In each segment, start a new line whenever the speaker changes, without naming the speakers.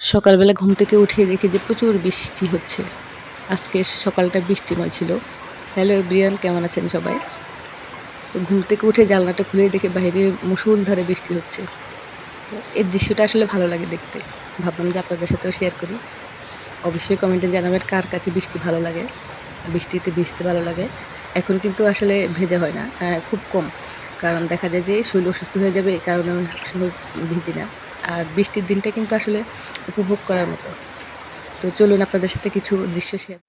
সকালবেলা ঘুম থেকে উঠে দেখি যে প্রচুর বৃষ্টি হচ্ছে। আজকে সকালটা বৃষ্টিময় ছিল। হ্যালো ব্রিয়ান কেমন আছেন সবাই? তো ঘুম থেকে উঠে জানলাটা খুলে দেখে বাইরে মুসুল ধরে বৃষ্টি হচ্ছে। তো এর দৃশ্যটা আসলে ভালো লাগে দেখতে। ভাবলাম যে আপনাদের সাথেও শেয়ার করি। অবশ্যই কমেন্টে জানাবেন কার কাছে বৃষ্টি ভালো লাগে। বৃষ্টিতে ভিজতে ভালো লাগে। এখন কিন্তু আসলে ভেজা হয় না খুব কম। কারণ দেখা যায় যে শরীর অসুস্থ হয়ে যাবে, এই কারণে আমি সবসময় ভিজি না। আর বৃষ্টির দিনটা কিন্তু আসলে উপভোগ করার মতো। তো চলুন আপনাদের সাথে কিছু দৃশ্য শেয়ার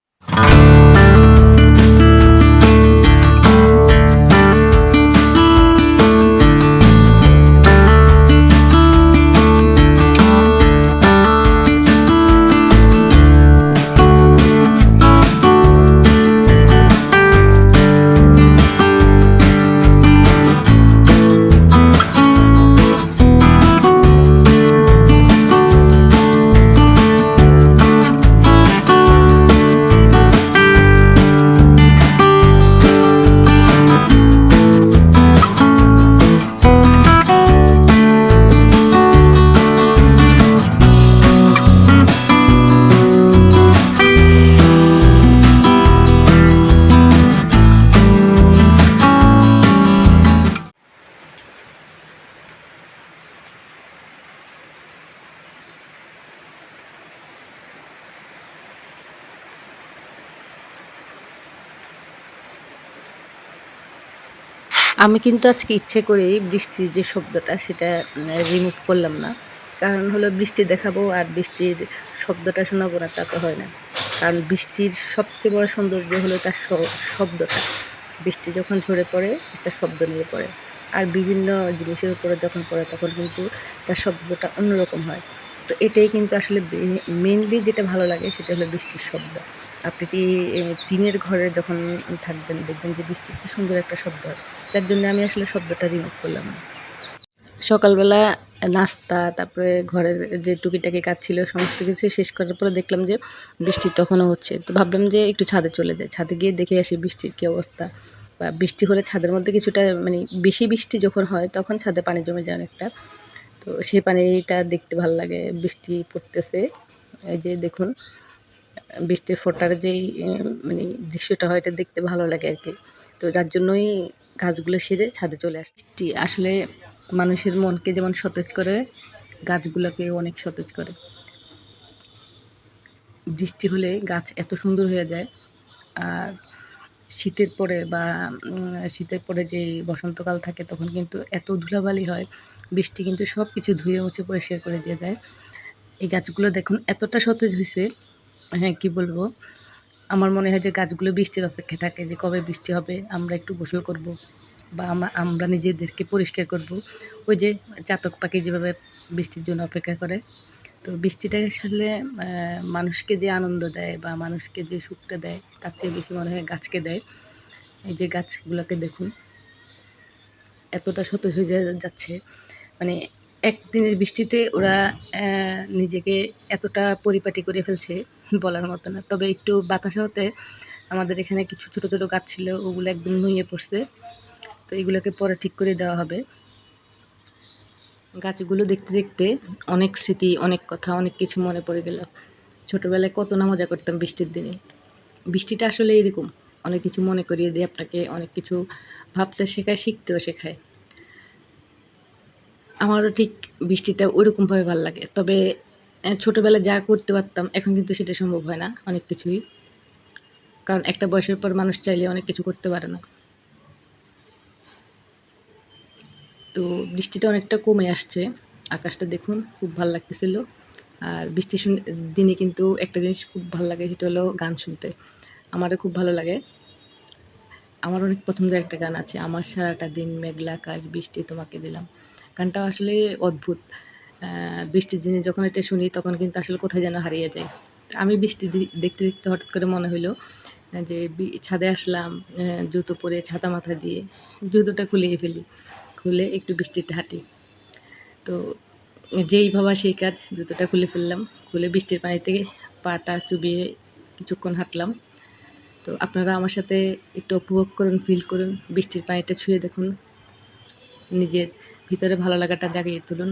আমি কিন্তু আজকে ইচ্ছে করেই বৃষ্টির যে শব্দটা সেটা রিমুভ করলাম না। কারণ হলো বৃষ্টি দেখাবো আর বৃষ্টির শব্দটা শোনাবো না, তা তো হয় না। কারণ বৃষ্টির সবচেয়ে বড় সৌন্দর্য হলো তার শব্দটা। বৃষ্টি যখন ঝরে পড়ে, একটা শব্দ নিয়ে পড়ে। আর বিভিন্ন জিনিসের উপরে যখন পড়ে, তখন কিন্তু তার শব্দটা অন্যরকম হয়। তো এটাই কিন্তু আসলে মেনলি যেটা ভালো লাগে সেটা হলো বৃষ্টির শব্দ। আপনি টিনের ঘরে যখন থাকবেন, দেখবেন যে বৃষ্টির কি সুন্দর একটা শব্দ হয়। যার জন্য আমি আসলে শব্দটা রিমুভ করলাম না। সকালবেলা নাস্তা, তারপরে ঘরের যে টুকিটাকি কাজ ছিল, সমস্ত কিছু শেষ করার পরে দেখলাম যে বৃষ্টি তখনও হচ্ছে। তো ভাবলাম যে একটু ছাদে চলে যাই। ছাদে গিয়ে দেখে আসি বৃষ্টির কী অবস্থা। বা বৃষ্টি হলে ছাদের মধ্যে কিছুটা মানে বেশি বৃষ্টি যখন হয়, তখন ছাদে পানি জমে যায় অনেকটা। তো সেই পানিটা দেখতে ভালো লাগে, বৃষ্টি পড়তেছে। এই যে দেখুন, বৃষ্টির ফোটার যেই মানে দৃশ্যটা হয়, এটা দেখতে ভালো লাগে আর কি। তো যার জন্যই গাছগুলো সেরে ছাদে চলে আসছি। আসলে মানুষের মনকে যেমন সতেজ করে, গাছগুলোকে অনেক সতেজ করে। বৃষ্টি হলে গাছ এত সুন্দর হয়ে যায়, আর শীতের পরে বা শীতের পরে যে বসন্তকাল থাকে তখন কিন্তু এত ধুলাবালি হয়, বৃষ্টি কিন্তু সব কিছু ধুয়ে মুছে পরিষ্কার করে দিয়ে যায়। এই গাছগুলো দেখুন এতটা সতেজ হয়েছে হ্যাঁ কি বলব? আমার মনে হয় যে গাছগুলো বৃষ্টির অপেক্ষায় থাকে যে কবে বৃষ্টি হবে, আমরা একটু গোসল করব বা আমা- আমরা নিজেদেরকে পরিষ্কার করব। ওই যে চাতক পাখি যেভাবে বৃষ্টির জন্য অপেক্ষা করে তো বৃষ্টিটা আসলে মানুষকে যে আনন্দ দেয় বা মানুষকে যে সুখটা দেয়, তার চেয়ে বেশি মনে হয় গাছকে দেয়। এই যে গাছগুলোকে দেখুন, এতটা সতেজ হয়ে যাচ্ছে। মানে একদিনের বৃষ্টিতে ওরা নিজেকে এতটা পরিপাটি করে ফেলছে বলার মতো না। তবে একটু বাতাস হতে আমাদের এখানে কিছু ছোট ছোট গাছ ছিল, ওগুলো একদম নুয়ে পড়ছে। তো এগুলোকে পরে ঠিক করে দেওয়া হবে। গাছগুলো দেখতে দেখতে অনেক স্মৃতি, অনেক কথা, অনেক কিছু মনে পড়ে গেল। ছোটোবেলায় কত না মজা করতাম বৃষ্টির দিনে। বৃষ্টিটা আসলে এরকম, অনেক কিছু মনে করিয়ে দিয়ে আপনাকে অনেক কিছু ভাবতে শেখায়, শিখতেও শেখায়। আমারও ঠিক বৃষ্টিটা ওইরকমভাবে ভালো লাগে। তবে ছোটোবেলায় যা করতে পারতাম, এখন কিন্তু সেটা সম্ভব হয় না, অনেক কিছুই। কারণ একটা বয়সের পর মানুষ চাইলে অনেক কিছু করতে পারে না। তো বৃষ্টিটা অনেকটা কমে আসছে। আকাশটা দেখুন, খুব ভালো লাগতেছিল। আর বৃষ্টি শুন- দিনে কিন্তু একটা জিনিস খুব ভালো লাগে, সেটা হলো গান শুনতে। আমারও খুব ভালো লাগে। আমার অনেক পছন্দের একটা গান আছে, আমার সারাটা দিন মেঘলা আকাশ, বৃষ্টি তোমাকে দিলাম। গানটা আসলে অদ্ভুত। বৃষ্টির দিনে যখন এটা শুনি, তখন কিন্তু আসলে কোথায় যেন হারিয়ে যায়। আমি বৃষ্টি দেখতে দেখতে হঠাৎ করে মনে হলো যে ছাদে আসলাম জুতো পরে ছাতা মাথা দিয়ে, জুতোটা খুলিয়ে ফেলি। খুলে একটু বৃষ্টিতে হাঁটি। তো যেই ভাবা সেই কাজ, জুতোটা খুলে ফেললাম। খুলে বৃষ্টির পানি থেকে পাটা চুবিয়ে কিছুক্ষণ হাঁটলাম। তো আপনারা আমার সাথে একটু উপভোগ করুন ফিল করুন। বৃষ্টির পানিটা ছুঁয়ে দেখুন। নিজের ভিতরে ভালো লাগাটা জাগিয়ে তুলুন।